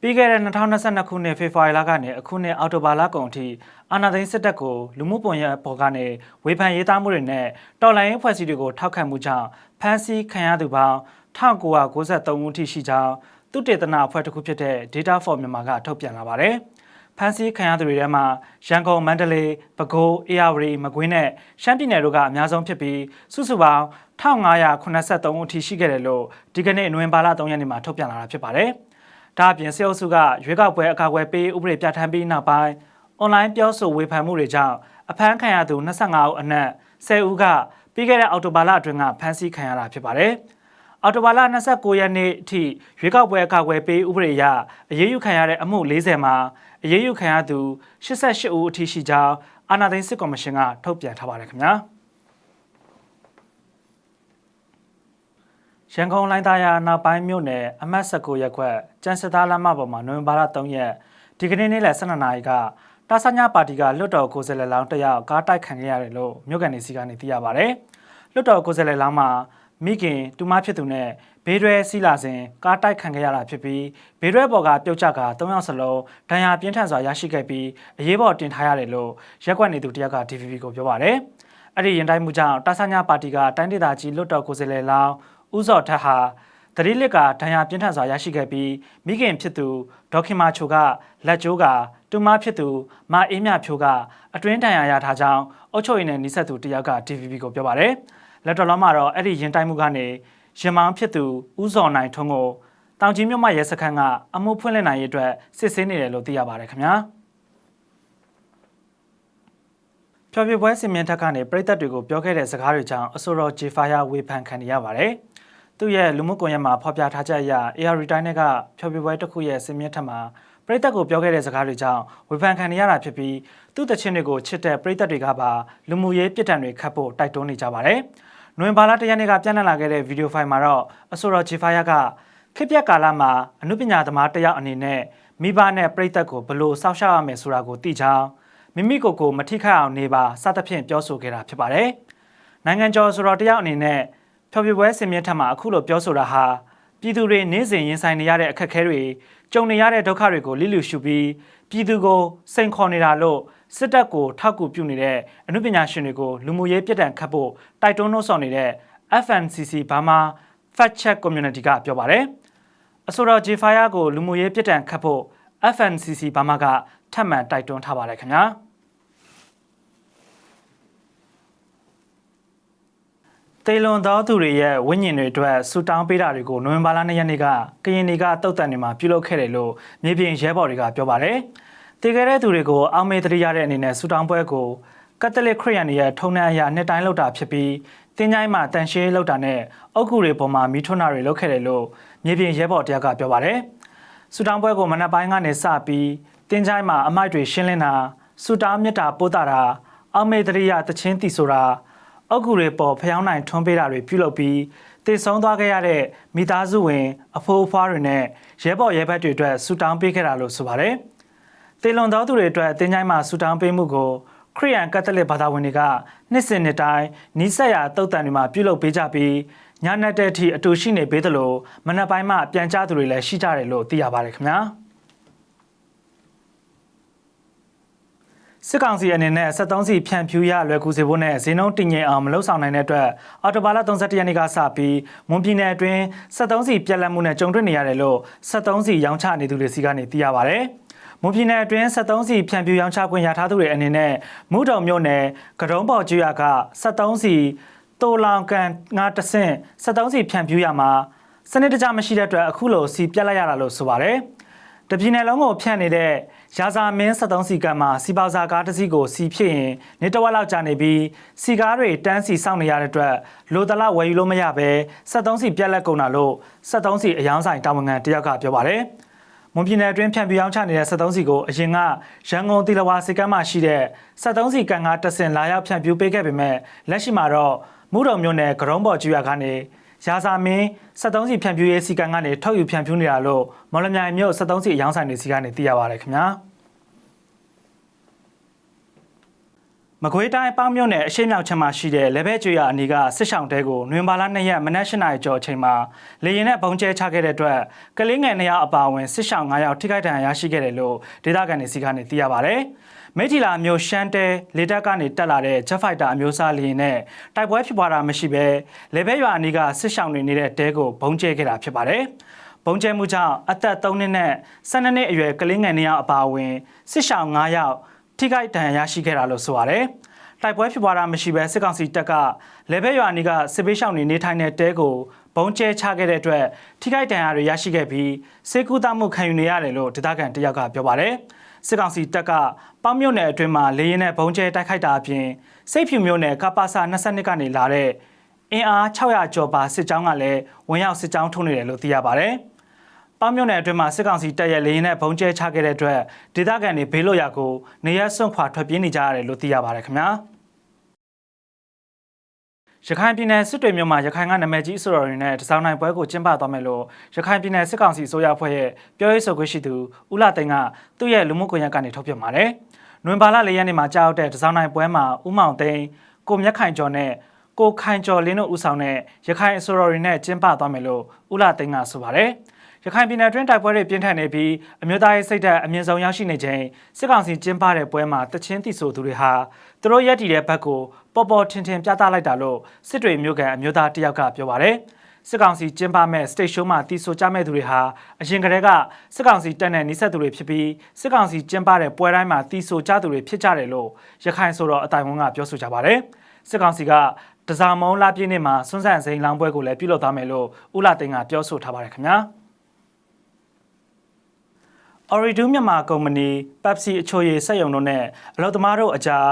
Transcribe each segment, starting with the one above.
ပြီးခဲ့တဲ့2022ခုနှစ်ဖေဖော်ဝါရီလကနေအခုနှစ်အောက်တိုဘာလကုန်အထိအာဏာသိမ်းစစ်တပ်ကိုလူမှုကွန်ရက်ပေါ်ကနေဝေဖန်ရေးသားမှုတွေနဲ့တော်လှန်ရေးဖွဲ့စည်းတွေကိုထောက်ခံမှုကြောင့်ဖမ်းဆီးခံရသူပေါင်း1993ဦးထိရှိကြောင်းသုတေသနအဖွဲ့တစ်ခုဖြစ်တဲ့ Data for Myanmar ကထုတ်ပြန်လာပါတယ်။ဖမ်းဆီးခံရသူတွေထဲမှာရန်ကုန်မန္တလေးပဲခူးအေရဝတီမကွေးနဲ့ရှမ်းပြည်နယ်တို့ကအများဆုံးဖြစ်ပြီးစုစုပေါင်း1583ဦးထိရှိခဲ့တယ်လို့ဒီကနေ့နိုဝင်ဘာလ3ရက်နေ့မှာထုတ်ပြန်လာတာဖြစ်ပါတယ်။ ဒါအပြင်စေအုပ်စုကရွေးကောက်ပွဲအကာအကွယ်ပေးဥပဒေပြဋ္ဌာန်းပြီးနောက်ပိုင်းအွန်လိုင်းပြောဆိုဝေဖန်မှုတွေကြောင့်အဖမ်းခံရသူ25ဦးအနက်10ဦးကပြီးခဲ့တဲ့အောက်တိုဘာလအတွင်းကဖမ်းဆီးခံရတာဖြစ်ပါတယ်။အော်တိုဘာလ29ရက်နေ့အထိရွေးကောက်ပွဲအကာအကွယ်ပေးဥပဒေအရအရေးယူခံရတဲ့အမှု40မှာအရေးယူခံရသူ88ဦးအထိရှိကြောင်းအာဏာသိမ်းစစ်ကော်မရှင်ကထုတ်ပြန်ထားပါတယ်ခင်ဗျာ ရန်ကုန်လိုင်းသားရနောက်ပိုင်းမြို့နယ်အမှတ်19ရပ်ကွက်ကျန်းစစ်သားလမ်းမပေါ်မှာနိုဝင်ဘာလ3ရက်ဒီကနေ့နေ့လယ်12နာရီကတာဆညာပါတီကလွတ်တော်ကိုယ်စားလှယ်လောင်းတယောက်ကားတိုက်ခံခဲ့ရတယ်လို့မြို့ကန်နေစီကနေသိရပါဗျ။လွတ်တော်ကိုယ်စားလှယ်လောင်းမှာမိခင်တူမဖြစ်သူနဲ့ဘေးရွဲစီးလာစဉ်ကားတိုက်ခံခဲ့ရတာဖြစ်ပြီးဘေးရွဲပေါ်ကပြုတ်ကျက၃ယောက်စလုံးဒဏ်ရာပြင်းထန်စွာရရှိခဲ့ပြီးအရေးပေါ်တင်ထားရတယ်လို့ရက်ကွက်နေသူတယောက်က DVB ကိုပြောပါတယ်။အဲ့ဒီရင်တိုင်းမှုကြောင့်တာဆညာပါတီကတိုင်းဒေသကြီးလွတ်တော်ကိုယ်စားလှယ်လောင်း ဦးစောထက်ဟာတတိလစ်ကဒဏ်ရာပြင်းထန်စွာရရှိခဲ့ပြီးမိခင်ဖြစ်သူဒေါခင်မာချိုကလက်ကျိုးကတူမဖြစ်သူမအေးမြဖြိုးကအတွင်းဒဏ်ရာရထားကြောင်းအုပ်ချုပ်ရေးနဲ့နှိဆက်သူတယောက်က DVB ကိုပြောပါတယ်။လက်တော်လုံးမှာတော့အဲ့ဒီရင်တိုင်းမှုကနေရင်မောင်ဖြစ်သူဦးစောနိုင်ထွန်းကိုတောင်ကြီးမြို့မှာရဲစခန်းကအမှုဖွင့်လှစ်နိုင်ရေးအတွက်စစ်ဆေးနေတယ်လို့သိရပါတယ်ခင်ဗျာ။ဖြောပြပွဲစင်မြင့်ထက်ကနေပြည်သက်တွေကိုပြောခဲ့တဲ့စကားတွေကြောင့်အဆိုတော်ဂျေဖာယာဝေဖန်ခံနေရပါတယ်။ သူ့ရဲ့လူမှုကွန်ရက်မှာဖော်ပြထားချက်အရ AR တိုင်းကဖြောပြပွဲတစ်ခုရဲ့စင်မြင့်ထက်မှာပရိသတ်ကိုပြောခဲ့တဲ့စကားတွေကြောင့်ဝေဖန်ခံနေရတာဖြစ်ပြီးသူ့တခြင်းတွေကိုချစ်တဲ့ပရိသတ်တွေကပါလူမှုရေးပြစ်ဒဏ်တွေခတ်ဖို့တိုက်တွန်းနေကြပါတယ်။နိုဝင်ဘာလ၁ရက်နေ့ကပြန့်နှံ့လာခဲ့တဲ့ဗီဒီယိုဖိုင်မှာတော့အဆိုတော်ဂျီဖာယာကခေတ်ပြက်ကာလမှာအမှုပညာသမားတယောက်အနေနဲ့မိဘနဲ့ပရိသတ်ကိုဘလို့စောင့်ရှောက်ရမယ်ဆိုတာကိုသိချောင်းမိမိကိုယ်ကိုမထိခိုက်အောင်နေပါစသဖြင့်ပြောဆိုခဲ့တာဖြစ်ပါတယ်။နိုင်ငံကျော်ဆိုတော်တယောက်အနေနဲ့ ဖျော်ဖြေပွဲစင်မြင့်ထက်မှာအခုလိုပြောဆိုတာဟာပြည်သူတွေနေ့စဉ်ရင်ဆိုင်နေရတဲ့အခက်အခဲတွေကြုံနေရတဲ့ဒုက္ခတွေကိုလိလူရှုပြီးပြည်သူကိုစိန်ခေါ်နေတာလို့စစ်တပ်ကိုထောက်ကူပြုနေတဲ့အမှုပညာရှင်တွေကိုလူမှုရေးပြစ်ဒဏ်ခတ်ဖို့တိုက်တွန်းနှိုးဆော်နေတဲ့ FNCC ဘာမာ Fact Check Community ကပြောပါတယ်။အဆိုတော် J-Fire ကိုလူမှုရေးပြစ်ဒဏ်ခတ်ဖို့ FNCC ဘာမာကထပ်မံတိုက်တွန်းထားပါတယ်ခင်ဗျာ။ တေလွန်သောသူတွေရဲ့ဝိညာဉ်တွေအတွက်ဆူတောင်းပေးတာတွေကိုနိုဝင်ဘာလ2ရက်နေ့ကကရင်တွေကတုတ်တန်တွေမှာပြုလုပ်ခဲ့တယ်လို့မြေပြင်ရဲဘော်တွေကပြောပါတယ်။တည်ခဲ့တဲ့သူတွေကိုအောက်မေ့တရိရတဲ့အနေနဲ့ဆူတောင်းပွဲကိုကက်သလစ်ခရစ်ယာန်တွေရဲ့ထုံးနှံအရာနှစ်တိုင်းလုပ်တာဖြစ်ပြီးတင်းချိုင်းမှာတန်ရှင်းလုပ်တာနဲ့အုတ်ကူတွေပေါ်မှာမီးထွန်းတာတွေလုပ်ခဲ့တယ်လို့မြေပြင်ရဲဘော်တယောက်ကပြောပါတယ်။ဆူတောင်းပွဲကိုမနက်ပိုင်းကနေစပြီးတင်းချိုင်းမှာအမိုက်တွေရှင်းလင်းတာဆူတောင်းမြတ်တာပို့တာအောက်မေ့တရိရတချင်းတီဆိုတာ အောက်ကူတွေပေါ်ဖျောင်းနိုင်ထွန်းပေးတာတွေပြုလုပ်ပြီးတည်ဆုံးသွားခဲ့ရတဲ့မိသားစုဝင် အဖိုးအဖွားတွေနဲ့ရဲဘော်ရဲဘက်တွေအတွက်ဆူတောင်းပေးခဲ့တာလို့ဆိုပါတယ်။တေလွန်သောသူတွေအတွက်တင်းချိုင်းမှာဆူတောင်းပေးမှုကိုခရီးယန်ကက်သလစ်ဘာသာဝင်တွေကနှစ်စဉ်နှစ်တိုင်းနီးစပ်ရာတုတ်တန်တွေမှာပြုလုပ်ပေးကြပြီးညနေတဲ့အထိအတူရှိနေပေးသလိုမနက်ပိုင်းမှပြန်ကြသူတွေလည်းရှိကြတယ်လို့သိရပါတယ်ခင်ဗျာ။ စစ်ကောင်စီအနေနဲ့73စီဖြန့်ဖြူးရလွယ်ကူစေဖို့နဲ့ဈေးနှုန်းတည်ငြိမ်အောင်မလုပ်ဆောင်နိုင်တဲ့အတွက်အော်တိုဘာလ31ရက်နေ့ကစပြီးမွန်ပြည်နယ်အတွင်း73စီပြက်လက်မှုနဲ့ကြုံတွေ့နေရတယ်လို့73စီရောင်းချနေသူတွေစီကနေသိရပါဗျ။မွန်ပြည်နယ်အတွင်း73စီဖြန့်ဖြူးရောင်းချခွင့်ရထားသူတွေအနေနဲ့မူတုံမြို့နယ်ကတုံးပေါ်ကျွရက73စီတိုလောင်ကန်ငါတဆင့်73စီဖြန့်ဖြူးရမှာစနစ်တကျမရှိတဲ့အတွက်အခုလိုစီပြက်လိုက်ရတာလို့ဆိုပါတယ်။တပြည်နယ်လုံးကိုဖြန့်နေတဲ့ ရာဇာမင်း73စီကံမှာစီပေါစာကားတစ်စီးကိုစီဖြစ်ရင်နေတဝက်လောက်ကြာနေပြီးစီကားတွေတန်းစီစောင့်နေရတဲ့အတွက်လိုတလဝယ်ယူလို့မရပဲ73စီပြက်လက်ကုန်တာလို့73စီအယောင်းဆိုင်တာဝန်ခံတယောက်ကပြောပါတယ်မွန်ပြည်နယ်အတွင်းဖြန့်ပြအောင်ချနေတဲ့73စီကိုအရင်ကရန်ကုန်တီလဝါစီကမ်းမှာရှိတဲ့73စီကံကားတဆင်လာရောက်ဖြန့်ပြပေးခဲ့ပေမဲ့လက်ရှိမှာတော့မူတော်မြို့နယ်ကရုံးပေါ်ကျွရကနေ ရာဇာမင်း73စီဖြန့်ဖြူးရေးစီကံကနေထုတ်ယူဖြန့်ဖြူးနေတာလို့မော်လမြိုင်မြို့73စီအယောင်းဆိုင်တွေစီကနေသိရပါတယ်ခင်ဗျာ မကွေးတိုင်းပေါင်းမြို့နယ်အရှိမြောက်ချမ်းမှာရှိတဲ့လေဘဲကျွေရအနီးကစစ်ဆောင်တဲကိုနွေပါလာ2ရက်မနက်၈နာရီကျော်အချိန်မှာလေရင်နဲ့ပုံကျဲချခဲ့တဲ့အတွက်ကလေးငယ်2ယောက်အပါအဝင်စစ်ဆောင်9ယောက်ထိခိုက်ဒဏ်ရာရရှိခဲ့တယ်လို့ဒေသခံတွေစီကနေသိရပါဗျ။မဲဂျီလာမျိုးရှမ်းတဲလေတပ်ကနေတက်လာတဲ့ Jet Fighter အမျိုးအစားလေရင်နဲ့တိုက်ပွဲဖြစ်ပွားတာမရှိဘဲလေဘဲရွာအနီးကစစ်ဆောင်တွေနေတဲ့တဲကိုပုံကျဲခဲ့တာဖြစ်ပါတယ်။ပုံကျဲမှုကြောင့်အသက်3နှစ်နဲ့12နှစ်အရွယ်ကလေးငယ်2ယောက်အပါအဝင်စစ်ဆောင်9ယောက် ထိခိုက်ဒဏ်ရာရရှိခဲ့တာလို့ဆိုပါတယ်။တိုက်ပွဲဖြစ်ပွားတာမရှိဘဲစစ်ကောင်စီတပ်ကလေဘဲရွာနီကစစ်ပေးရှောင်းနေနေထိုင်တဲ့တဲကိုဘုံကျဲချခဲ့တဲ့အတွက်ထိခိုက်ဒဏ်ရာတွေရရှိခဲ့ပြီးစေကူတာမှုခံယူနေရတယ်လို့ဒေသခံတယောက်ကပြောပါတယ်။စစ်ကောင်စီတပ်ကပေါင်းမြို့နယ်အတွင်းမှာလေရင်နဲ့ဘုံကျဲတိုက်ခိုက်တာအပြင်စိတ်ဖြူမြို့နယ်ကပ္ပစာ22ကနေလာတဲ့အင်အား600ကျော်ပါစစ်ကြောင်းကလည်းဝင်ရောက်စစ်ကြောင်းထုံးနေတယ်လို့သိရပါတယ်။ ပေါင်းမြို့နယ်အတွင်းမှာစစ်ကောင်စီတပ်ရဲ့လေရင်နဲ့ဘုံကျဲချခဲ့တဲ့အတွက်ဒေသခံတွေဘေးလွတ်ရာကိုနေရစွန့်ခွာထွက်ပြေးနေကြရတယ်လို့သိရပါတယ်ခင်ဗျာရခိုင်ပြည်နယ်စစ်တွေမြို့မှာရခိုင်ကနာမည်ကြီးအစိုးရတွေနဲ့တစောင်းနိုင်ပွဲကိုကျင်းပသွားမယ်လို့ရခိုင်ပြည်နယ်စစ်ကောင်စီအစိုးရအဖွဲ့ရဲ့ပြောရေးဆိုခွင့်ရှိသူဦးလာသိန်းကသူ့ရဲ့လူမှုကွန်ရက်ကနေထုတ်ပြန်ပါတယ်။နွေပါလ၄ရက်နေ့မှာကြောက်တဲ့တစောင်းနိုင်ပွဲမှာဦးမောင်သိန်းကိုမြက်ခိုင်ကျော်နဲ့ကိုခိုင်ကျော်လင်းတို့ဦးဆောင်တဲ့ရခိုင်အစိုးရတွေနဲ့ကျင်းပသွားမယ်လို့ဦးလာသိန်းကဆိုပါတယ်။ ရခိုင်ပြည်နယ်တွင်းတိုက်ပွဲတွေပြင်းထန်နေပြီးအမျိုးသားရေးစိတ်ဓာတ်အမြင့်ဆုံးရောက်ရှိနေချိန်စစ်ကောင်စီကျင်းပတဲ့ပွဲမှာတချင်းတိဆိုသူတွေဟာသူတို့ရက်တည်တဲ့ဘက်ကိုပေါ်ပေါ်ထင်ထင်ပြသလိုက်တာလို့စစ်တွေမျိုးကန်အမျိုးသားတယောက်ကပြောပါတယ်စစ်ကောင်စီကျင်းပမဲ့ state show မှာတီဆိုကြမဲ့သူတွေဟာအရင်ကတည်းကစစ်ကောင်စီတက်တဲ့နှိစက်သူတွေဖြစ်ပြီးစစ်ကောင်စီကျင်းပတဲ့ပွဲတိုင်းမှာတီဆိုကြသူတွေဖြစ်ကြတယ်လို့ရခိုင်ဆိုတော့အတိုင်ဝန်ကပြောဆိုကြပါတယ်စစ်ကောင်စီကတစားမုံလာပြည့်နေ့မှာစွန်းဆန်စိန်လောင်းပွဲကိုလည်းပြုလုပ်သွားမယ်လို့ဦးလာသိန်းကပြောဆိုထားပါတယ်ခင်ဗျာ။ Oridu မြန်မာကုမ္ပဏီ Pepsi အချိုရည်စက်ရုံတို့နဲ့အလုပ်သမားတို့အကြား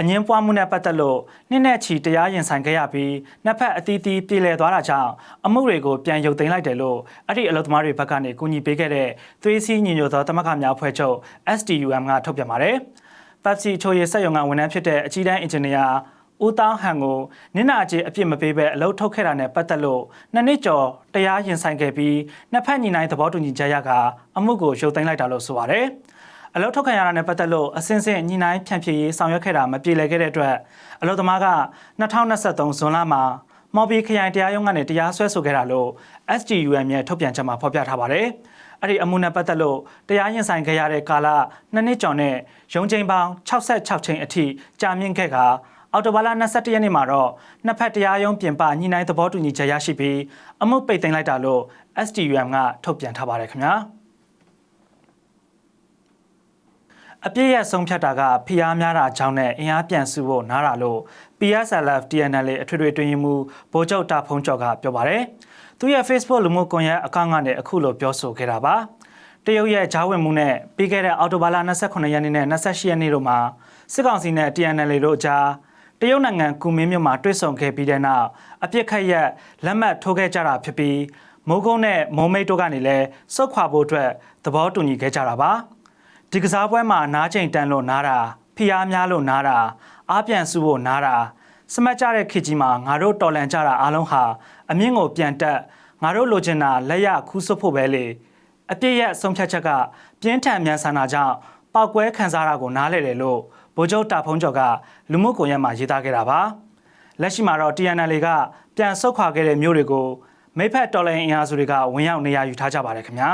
အငင်းပွားမှုနဲ့ပတ်သက်လို့နှစ်နဲ့ချီတရားရင်ဆိုင်ခဲ့ရပြီးနှစ်ဖက်အသီးသီးပြည်လည်သွားတာကြောင့်အမှုတွေကိုပြန်ရုပ်သိမ်းလိုက်တယ်လို့အဲ့ဒီအလုပ်သမားတွေဘက်ကနေကူညီပေးခဲ့တဲ့သွေးစည်းညီညွတ်သောတမခများအဖွဲ့ချုပ် STUM ကထုတ်ပြန်ပါတယ်။ Pepsi အချိုရည်စက်ရုံကဝန်ထမ်းဖြစ်တဲ့အကြီးတန်းအင်ဂျင်နီယာ ဦးတောင်းဟန်ကိုနင့်နာကျေအပြစ်မပေးဘဲအလုပ်ထုတ်ခဲ့တာနဲ့ပတ်သက်လို့နှစ်နှစ်ကျော်တရားရင်ဆိုင်ခဲ့ပြီးနှစ်ဖက်ညီနိုင်သဘောတူညီချက်ရကအမှုကိုရုပ်သိမ်းလိုက်တာလို့ဆိုပါတယ်။အလုပ်ထုတ်ခံရတာနဲ့ပတ်သက်လို့အစင်းစင်းညီနိုင်ဖြန့်ဖြေရေးဆောင်ရွက်ခဲ့တာမပြေလည်ခဲ့တဲ့အတွက်အလုပ်သမားက2023ဇွန်လမှာမော်ဘီခရိုင်တရားရုံးကနေတရားစွဲဆိုခဲ့တာလို့ SGUM ရဲ့ထုတ်ပြန်ချက်မှာဖော်ပြထားပါတယ်။အဲ့ဒီအမှုနဲ့ပတ်သက်လို့တရားရင်ဆိုင်ခဲ့ရတဲ့ကာလနှစ်နှစ်ကျော်နဲ့ရုံးချိန်ပေါင်း66ချိန်အထိကြာမြင့်ခဲ့က အော်တိုဘာလ22ရက်နေ့မှာတော့နှစ်ဖက်တရားရုံးပြင်ပညှိနှိုင်းသဘောတူညီချက်ရရှိပြီးအမှုပိတ်သိမ်းလိုက်တာလို့ STUM ကထုတ်ပြန်ထားပါတယ်ခင်ဗျာအပြည့်ရဲ့ဆုံးဖြတ်တာကဖိအားများတာကြောင့်နဲ့အင်အားပြန်စုဖို့နားတာလို့ PSLF TNL အထွေထွေတွင်မှုဗိုလ်ချုပ်တာဖုံးကျော်ကပြောပါတယ်။သူရဲ့ Facebook လူမှုကွန်ရက်အကောင့်ကနေအခုလိုပြောဆိုခဲ့တာပါ။တရုတ်ရဲ့ဂျားဝင်မှုနဲ့ပြီးခဲ့တဲ့အောက်တိုဘာလ28ရက်နေ့နဲ့28ရက်နေ့တို့မှာစစ်ကောင်စီနဲ့ TNL တို့အကြား တရုတ်နိုင်ငံကူမင်းမြို့မှာတွေ့ဆုံခဲ့ပြီးတဲ့နောက်အပြစ်ခတ်ရက်လက်မှတ်ထိုးခဲ့ကြတာဖြစ်ပြီးမိုးကုန်းနဲ့မုံမိတ်တို့ကနေလည်းစုတ်ခွာဖို့အတွက်သဘောတူညီခဲ့ကြတာပါဒီကစားပွဲမှာနားချိန်တန်လို့နားတာဖိအားများလို့နားတာအားပြန်စုဖို့နားတာစမတ်ကြတဲ့ခေတ်ကြီးမှာငါတို့တော်လန်ကြတာအားလုံးဟာအမြင့်ကိုပြန်တက်ငါတို့လိုချင်တာလက်ရခူးဆွဖို့ပဲလေအပြည့်ရဲ့ဆုံးဖြတ်ချက်ကပြင်းထန်မြန်ဆန်တာကြောင့်ပောက်ကွဲခံစားတာကိုနားလဲတယ်လို့ ဗိုလ်ချုပ်တာဖုံးကျော်ကလူမှုကွန်ရက်မှာရေးသားခဲ့တာပါလက်ရှိမှာတော့ TNL ကပြန်ဆုတ်ခွာခဲ့တဲ့မြို့တွေကိုမိဖက်တော်လိုင်းအင်အားစုတွေကဝင်ရောက်နေရာယူထားကြပါတယ်ခင်ဗျာ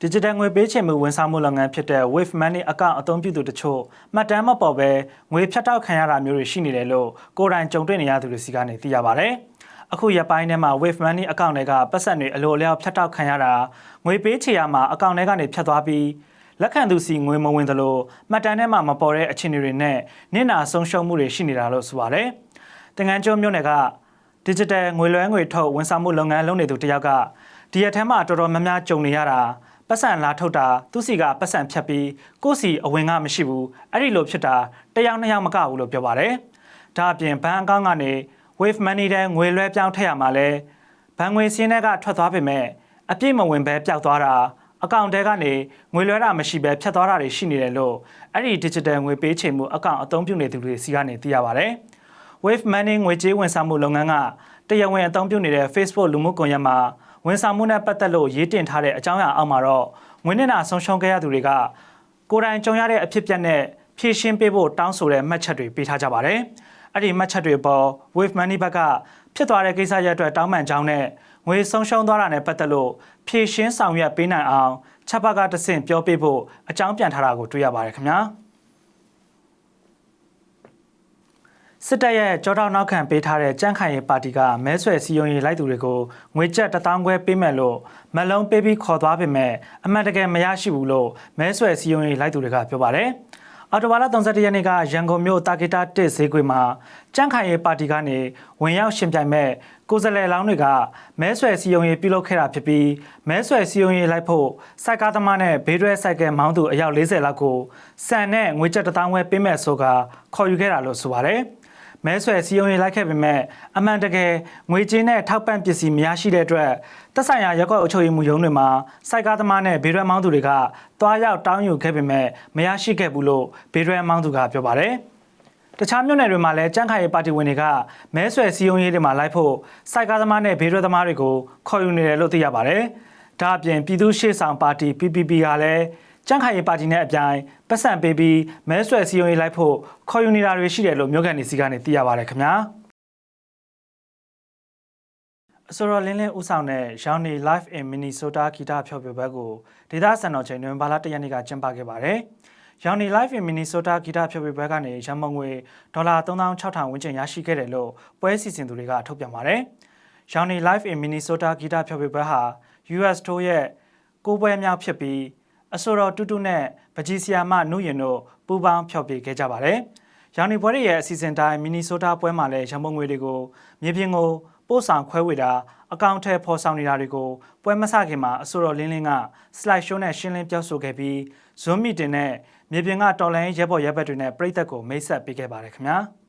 digital ငွေပေးချေမှုဝန်ဆောင်မှုလုပ်ငန်းဖြစ်တဲ့ Wave Money အကောင့်အသုံးပြုသူတချို့မှတ်တမ်းမပေါ်ဘဲငွေဖြတ်တောက်ခံရတာမျိုးတွေရှိနေတယ်လို့ကိုယ်တိုင်ကြုံတွေ့နေရသူတွေစီကနေသိရပါဗျ။အခုရက်ပိုင်းထဲမှာ Wave Money အကောင့်တွေကပတ်စံတွေအလိုအလျောက်ဖြတ်တောက်ခံရတာငွေပေးချေရမှာအကောင့်တွေကနေဖြတ်သွားပြီး လက်ခံသူစီငွေမဝင်သလိုမှတ်တမ်းထဲမှာမပေါ်တဲ့အခြေအနေတွေနဲ့နင့်နာဆုံးရှုံးမှုတွေရှိနေတာလို့ဆိုပါတယ်။တင်ငန်းကျွန်းမြို့နယ်က digital ငွေလွှဲငွေထုတ်ဝန်ဆောင်မှုလုပ်ငန်းလုပ်နေသူတယောက်ကဒီရက်ထဲမှာတော်တော်များများကြုံနေရတာပတ်စံလာထုတ်တာသူစီကပတ်စံဖြတ်ပြီးကိုယ့်စီအဝင်ကမရှိဘူးအဲ့ဒီလိုဖြစ်တာတယောက်နှစ်ယောက်မကဘူးလို့ပြောပါတယ်။ဒါအပြင်ဘဏ်အကောင့်ကနေ wave money တဲ့ငွေလွှဲပြောင်းထည့်ရမှာလဲဘဏ်ငွေစင်းတွေကထွက်သွားပေမဲ့အပြည့်မဝင်ပဲပျောက်သွားတာ အကောင့်တဲကနေငွေလွှဲတာမရှိဘဲဖြတ်သွားတာတွေရှိနေတယ်လို့အဲ့ဒီ digital ငွေပေးချေမှုအကောင့်အသုံးပြုနေသူတွေစီကနေသိရပါဗျ။ Wave Money ငွေကြေးဝန်ဆောင်မှုလုပ်ငန်းကတရားဝင်အသုံးပြုနေတဲ့ Facebook လူမှုကွန်ရက်မှာဝန်ဆောင်မှုနဲ့ပတ်သက်လို့ရေးတင်ထားတဲ့အကြောင်းအရာအောက်မှာတော့ငွေနဲ့နာဆုံးရှုံးခဲ့ရသူတွေကကိုယ်တိုင်ကြုံရတဲ့အဖြစ်အပျက်နဲ့ဖြည့်ရှင်းပေးဖို့တောင်းဆိုတဲ့မှတ်ချက်တွေပေးထားကြပါတယ်။အဲ့ဒီမှတ်ချက်တွေပေါ် Wave Money ဘက်ကဖြစ်သွားတဲ့ကိစ္စရပ်အတွက်တောင်းပန်ကြောင်းနဲ့ငွေဆုံးရှုံးသွားတာနဲ့ပတ်သက်လို့ ဖြည့်ရှင်းဆောင်ရွက်ပေးနိုင်အောင်ချက်ဘက်ကတဆင့်ပြောပေးဖို့အကြောင်းပြန်ထားတာကိုတွေ့ရပါတယ်ခင်ဗျာ။စစ်တပ်ရဲ့ကြောတောက်နောက်ခံပေးထားတဲ့ကြန့်ခိုင်ရေးပါတီကမဲဆွယ်စည်းရုံးရေးလိုက်သူတွေကိုငွေကျပ်1000ခွဲပေးမယ်လို့မက်လုံးပေးပြီးခေါ်သွားပေမဲ့အမှန်တကယ်မရရှိဘူးလို့မဲဆွယ်စည်းရုံးရေးလိုက်သူတွေကပြောပါတယ်။ အော်တိုဘာလ31ရက်နေ့ကရန်ကုန်မြို့တာဂီတာတစ်ဈေးကွင်းမှာကြန့်ခိုင်ရေးပါတီကနေဝင်ရောက်ရှင်ပြိုင်မဲ့ကိုယ်စားလှယ်လောင်းတွေကမဲဆွယ်စည်းရုံးရေးပြုလုပ်ခဲ့တာဖြစ်ပြီးမဲဆွယ်စည်းရုံးရေးလိုက်ဖို့စိုက်ကားသမားနဲ့ဘေးရွဲစိုက်ကယ်မောင်းသူအယောက်40လောက်ကိုစံနဲ့ငွေကျပ်1000ခွဲပေးမယ်ဆိုကခေါ်ယူခဲ့တာလို့ဆိုပါတယ်။ မဲဆွယ်စည်းရုံးရေးလိုက်ခဲ့ပေမဲ့အမှန်တကယ်ငွေကြေးနဲ့ထောက်ပံ့ပစ္စည်းမရရှိတဲ့အတွက်သက်ဆိုင်ရာရက်ကွက်အုပ်ချုပ်ရေးမှုရုံးတွေမှာစိုက်ကားသမားနဲ့ဘေးရွက်မောင်းသူတွေကတွားရောက်တောင်းယူခဲ့ပေမဲ့မရရှိခဲ့ဘူးလို့ဘေးရွက်မောင်းသူကပြောပါတယ်တခြားမြို့နယ်တွေမှာလည်းကြန့်ခိုင်ရေးပါတီဝင်တွေကမဲဆွယ်စည်းရုံးရေးတွေမှာလိုက်ဖို့စိုက်ကားသမားနဲ့ဘေးရွက်သမားတွေကိုခေါ်ယူနေတယ်လို့သိရပါတယ်။ဒါအပြင်ပြည်သူ့ရှေ့ဆောင်ပါတီ PPP ကလည်း ကြန့်ခိုင်ရေးပါတီနဲ့အပြိုင်ပတ်စံပေးပြီးမဲဆွယ်စည်းရုံးရေးလိုက်ဖို့ခေါ်ယူနေတာတွေရှိတယ်လို့မြို့ကန်နေစီကနေသိရပါတယ်ခင်ဗျာအစောရလင်းလင်းဦးဆောင်တဲ့ Johnny Live in Minnesota ဂီတဖျော်ဖြေပွဲကိုဒေသစံတော်ချိန်နိုဝင်ဘာလ၁ရက်နေ့ကကျင်းပခဲ့ပါတယ်။ Johnny Live in Minnesota ဂီတဖျော်ဖြေပွဲကနေရန်မုံငွေဒေါ်လာ3600ဝန်းကျင်ရရှိခဲ့တယ်လို့ပွဲစီစဉ်သူတွေကထုတ်ပြန်ပါတယ်။ Johnny Live in Minnesota ဂီတဖျော်ဖြေပွဲဟာ US Tour ရဲ့ကိုးပွဲမြောက်ဖြစ်ပြီး အဆိုတော်တူတူနဲ့ပကြီးဆီယာမနုရင်တို့ပူးပေါင်းဖျော်ဖြေခဲ့ကြပါတယ်။ရောင်နီပွဲရဲ့အစီအစဉ်တိုင်းမီနီဆိုတာပွဲမှာလည်းရန်ပုံငွေတွေကိုမြေပြင်ကိုပို့ဆောင်ခွဲဝေတာအကောင့်ထဲပေါ်ဆောင်နေတာတွေကိုပွဲမဆခင်မှာအဆိုတော်လင်းလင်းက slide show နဲ့ရှင်းလင်းပြောဆိုခဲ့ပြီး Zoom meeting နဲ့မြေပြင်ကတော်လိုင်းရဲဘော်ရဲဘက်တွေနဲ့ပြည်သက်ကိုမိတ်ဆက်ပေးခဲ့ပါတယ်ခင်ဗျာ။